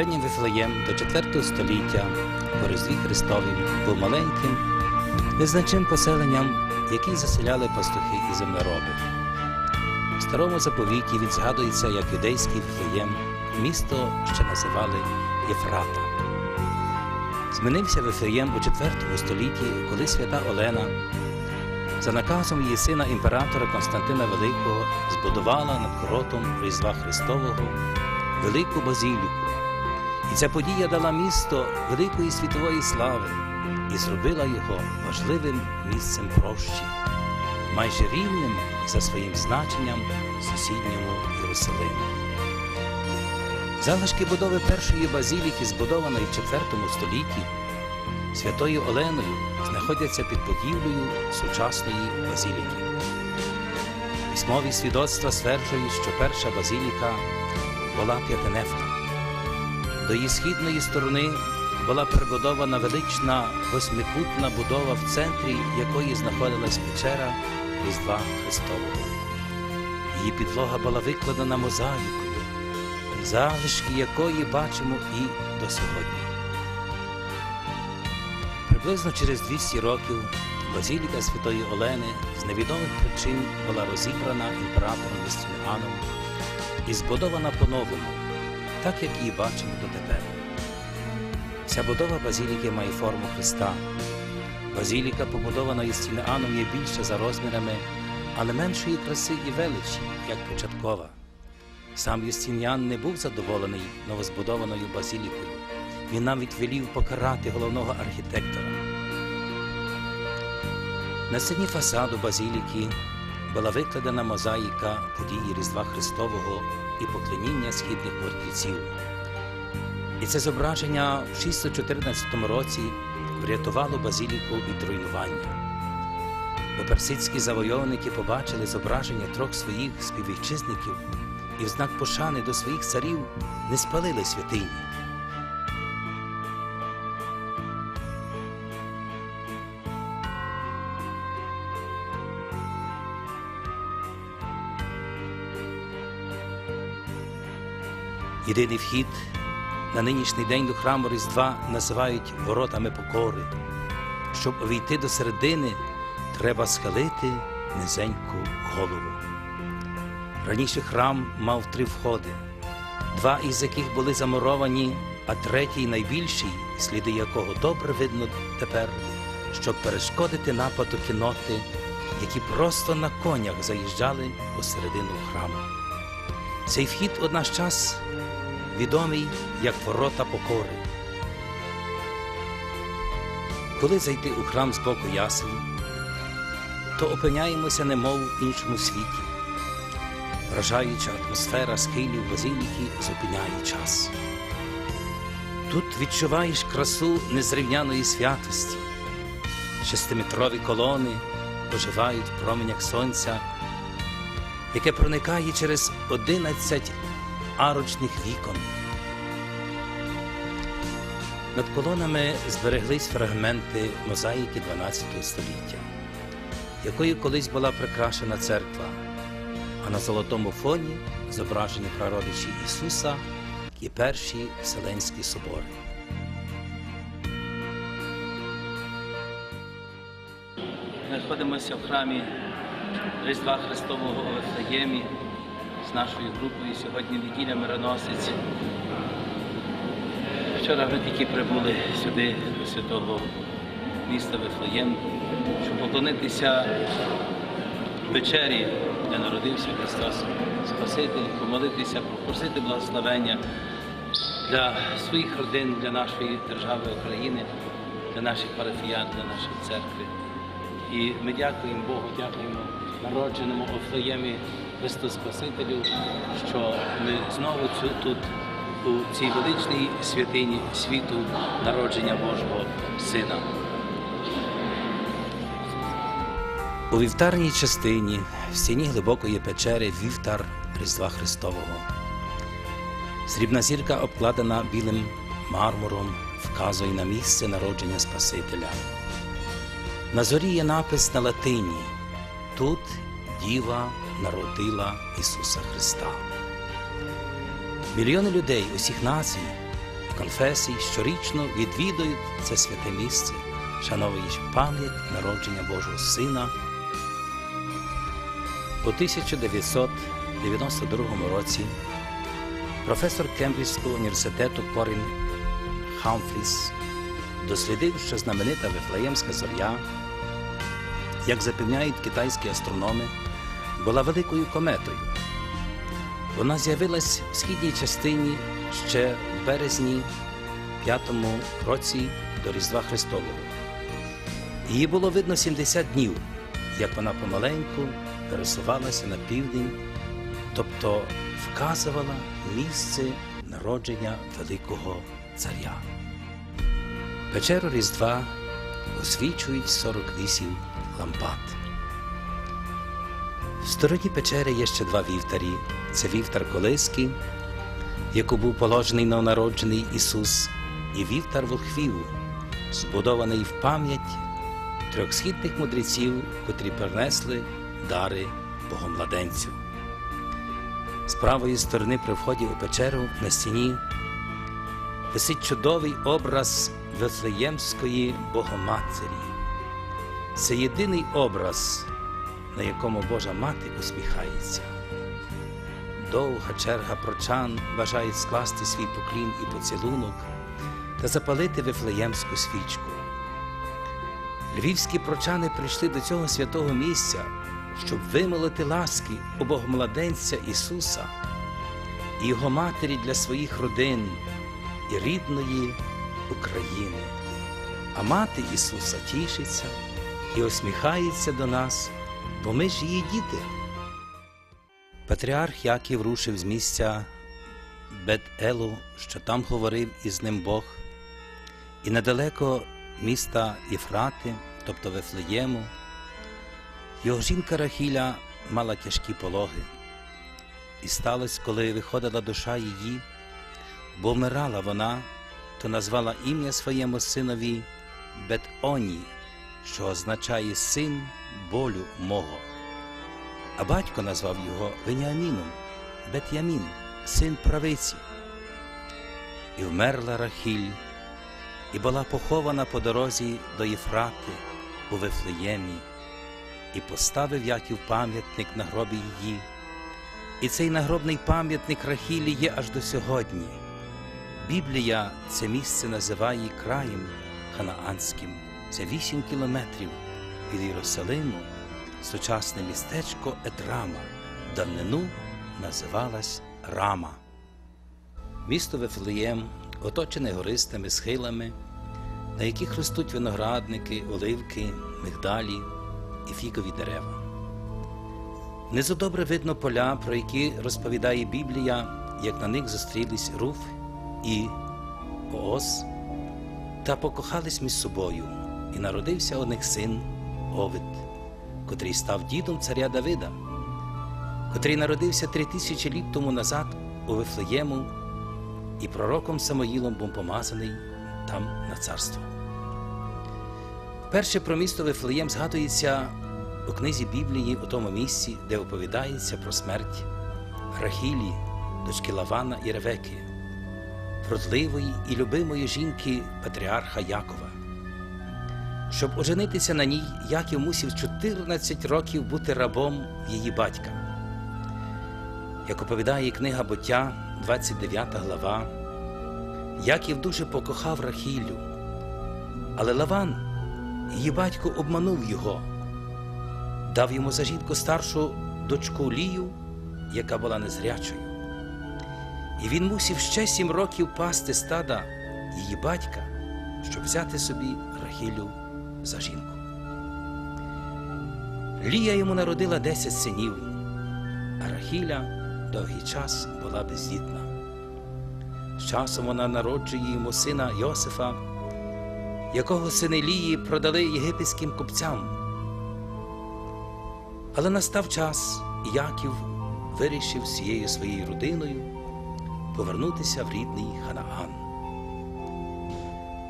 Древній Вифлеєм до 4 століття по Різдві Христовім був маленьким, незначним поселенням, який заселяли пастухи і землероби. В старому заповіті він згадується як юдейський Вифлеєм, місто, що називали Єфрата. Змінився Вифлеєм у 4 столітті, коли свята Олена за наказом її сина імператора Константина Великого збудувала над коротом Різдва Христового велику базіліку. І ця подія дала місто великої світової слави і зробила його важливим місцем прощі, майже рівним за своїм значенням сусідньому Єрусалиму. Залишки будови першої базіліки, збудованої в IV столітті, святою Оленою знаходяться під будівлею сучасної базіліки. Письмові свідоцтва стверджують, що перша базіліка була п'ятинефна. До її східної сторони була прибудована велична восьмикутна будова, в центрі якої знаходилась печера Різдва Христового. Її підлога була викладена мозаїкою, залишки якої бачимо і до сьогодні. Приблизно через 200 років базіліка Святої Олени з невідомих причин була розібрана імператором Юстиніаном і збудована по-новому, так як її бачимо дотепер. Ця будова базіліки має форму Христа. Базіліка, побудована Юстиніаном, є більша за розмірами, але меншої краси і величі, як початкова. Сам Юстиніан не був задоволений новозбудованою базілікою. Він навіть велів покарати головного архітектора. На стіні фасаду базіліки була викладена мозаїка події Різдва Христового і поклоніння східних мертвеців. І це зображення в 614 році врятувало базіліку від руйнування. Бо персидські завойовники побачили зображення трьох своїх співвітчизників і в знак пошани до своїх царів не спалили святині. Єдиний вхід на нинішній день до храму Різдва називають воротами покори. Щоб увійти до середини, треба схилити низеньку голову. Раніше храм мав три входи, два із яких були замуровані, а третій найбільший, сліди якого добре видно тепер, щоб перешкодити нападу кіноти, які просто на конях заїжджали посередину храму. Цей вхід однаш час відомий як ворота покори. Коли зайти у храм з боку ясел, то опиняємося немов в іншому світі. Вражаюча атмосфера схилів базиліки зупиняє час. Тут відчуваєш красу незрівняної святості. Шестиметрові колони оживають в променях сонця, яке проникає через одинадцять арочних вікон. Над колонами збереглись фрагменти мозаїки 12 століття, якою колись була прикрашена церква, а на золотому фоні зображені прародичі Ісуса і перші Вселенські собори. Ми знаходимося в храмі Різдва Христового Вифлеємі з нашою групою. Сьогодні неділя мироносець. Вчора ми тільки прибули сюди, до святого міста Вифлеєм, щоб поклонитися вечері, де народився Христос Спаситель, помолитися, попросити благословення для своїх родин, для нашої держави України, для наших парафіян, для нашої церкви. І ми дякуємо Богу, дякуємо народженому Офлеємі Христу Спасителю, що ми знову тут, у цій величній святині світу народження Божого Сина. У вівтарній частині в стіні глибокої печери вівтар Різдва Христового. Срібна зірка обкладена білим мармуром, вказує на місце народження Спасителя. На зорі є напис на латині Тут Діва народила Ісуса Христа. Мільйони людей усіх націй конфесій щорічно відвідують це святе місце, шановуючи пам'ять народження Божого Сина. У 1992 році професор Кембриджського університету Корін Хамфріс дослідив, що знаменита Вифлеємська зоря, як запевняють китайські астрономи, була великою кометою. Вона з'явилась в східній частині ще в березні 5-му році до Різдва Христового. Її було видно 70 днів, як вона помаленьку пересувалася на південь, тобто вказувала місце народження Великого Царя. Печеру Різдва освічують 48 лампад. В стороні печери є ще два вівтарі. Це вівтар Колиски, яку був положений новонароджений Ісус, і вівтар Волхвіву, збудований в пам'ять трьох східних мудреців, котрі принесли дари Богомладенцю. З правої сторони при вході у печеру на стіні висить чудовий образ Вифлеємської Богоматері. Це єдиний образ, на якому Божа Мати усміхається. Довга черга прочан бажають скласти свій поклін і поцілунок та запалити Вифлеємську свічку. Львівські прочани прийшли до цього святого місця, щоб вимолити ласки у Богомладенця Ісуса і Його матері для своїх родин і рідної України. А мати Ісуса тішиться і усміхається до нас, бо ми ж її діти. Патріарх Яків рушив з місця Бет-Елу, що там говорив із ним Бог, і недалеко міста Іфрати, тобто Вифлеєму, його жінка Рахіля мала тяжкі пологи. І сталося, коли виходила душа її, бо вмирала вона, то назвала ім'я своєму синові Бет-Оні, що означає син болю мого. А батько назвав його Веніаміном, Бет-Ямін, син правиці. І вмерла Рахіль, і була похована по дорозі до Єфрати у Вифлеємі, і поставив Яків пам'ятник на гробі її. І цей нагробний пам'ятник Рахілі є аж до сьогодні. Біблія це місце називає краєм ханаанським. Це вісім кілометрів від Єрусалиму, сучасне містечко Едрама, в давнину називалась Рама. Місто Вифлеєм оточене гористими схилами, на яких ростуть виноградники, оливки, мигдалі і фікові дерева. Внизу добре видно поля, про які розповідає Біблія, як на них зустрілись Руф і Ооз, та покохались між собою, і народився у них син Овид, котрий став дідом царя Давида, котрий народився три тисячі літ тому назад у Вифлеєму, і пророком Самоїлом був помазаний там на царство. Перше про місто Вифлеєм згадується у книзі Біблії у тому місці, де оповідається про смерть Рахілі, дочки Лавана і Ревеки, вродливої і любимої жінки патріарха Якова. Щоб оженитися на ній, Яків мусив 14 років бути рабом її батька. Як оповідає книга буття, 29 глава, Яків дуже покохав Рахілю, але Лаван, її батько, обманув його дав йому за жінку старшу дочку Лію, яка була незрячою. І він мусив ще сім років пасти стада її батька, щоб взяти собі Рахілю за жінку. Лія йому народила десять синів, а Рахіля довгий час була бездітна. З часом вона народжує йому сина Йосифа, якого сини Лії продали єгипетським купцям. Але настав час, і Яків вирішив всією своєю родиною повернутися в рідний Ханаан.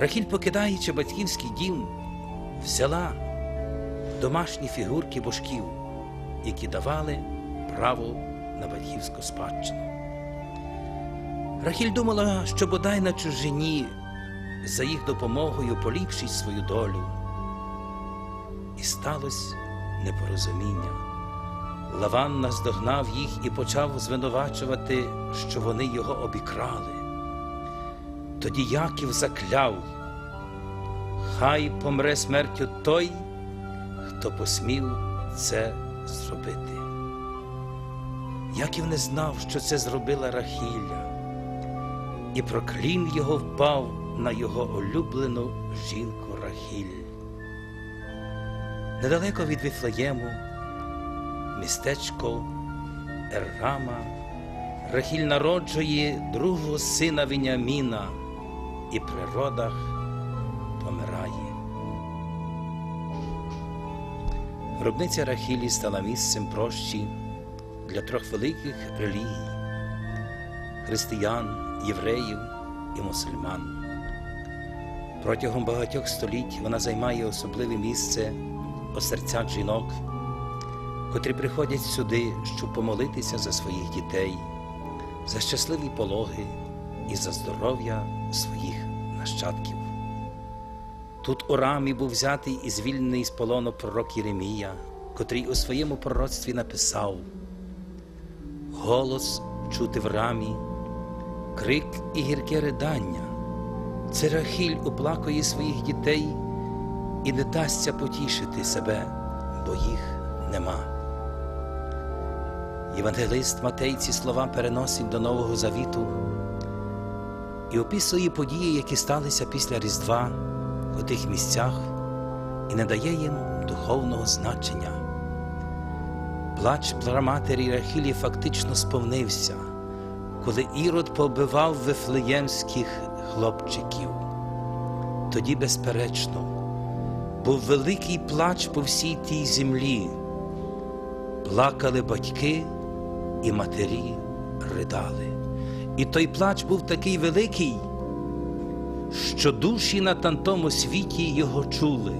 Рахіль, покидаючи батьківський дім, взяла домашні фігурки божків, які давали право на батьківську спадщину. Рахіль думала, що бодай на чужині за їх допомогою поліпшить свою долю. І сталося непорозуміння. Лаван наздогнав їх і почав звинувачувати, що вони його обікрали. Тоді Яків закляв, хай помре смертю той, хто посмів це зробити. Яків не знав, що це зробила Рахіля, і проклін його впав на його улюблену жінку Рахіль. Недалеко від Віфлеєму, містечко Еррама, Рахіль народжує другого сина Веніаміна і при родах Гробниця Рахілі стала місцем прощі для трьох великих релігій християн, євреїв і мусульман. Протягом багатьох століть вона займає особливе місце у серцях жінок, котрі приходять сюди, щоб помолитися за своїх дітей, за щасливі пологи і за здоров'я своїх нащадків. Тут у рамі був взятий і звільнений з полону пророк Єремія, котрий у своєму пророцтві написав: Голос чути в рамі, крик і гірке ридання. Це Рахіль оплакує своїх дітей і не дасться потішити себе, бо їх нема. Євангелист Матей ці слова переносить до Нового Завіту і описує події, які сталися після Різдва у тих місцях, і не дає їм духовного значення. Плач праматері Рахілі фактично сповнився, коли Ірод побивав вифлеємських хлопчиків. Тоді, безперечно, був великий плач по всій тій землі. Плакали батьки і матері ридали. І той плач був такий великий, що душі на тантому світі його чули,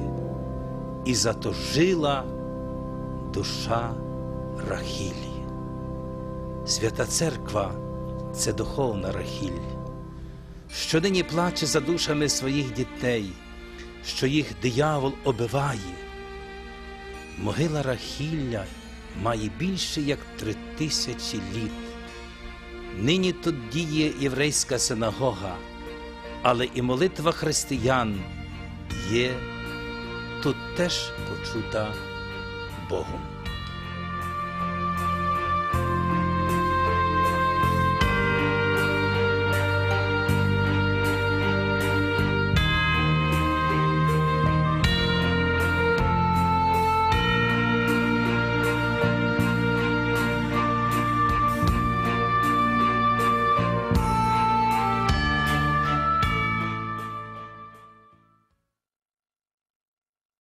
і зато жила душа Рахілі. Свята Церква це духовна Рахіль, що нині плаче за душами своїх дітей, що їх диявол обиває. Могила Рахілля має більше як три тисячі літ. Нині тут діє єврейська синагога, але і молитва християн є тут теж почута Богом.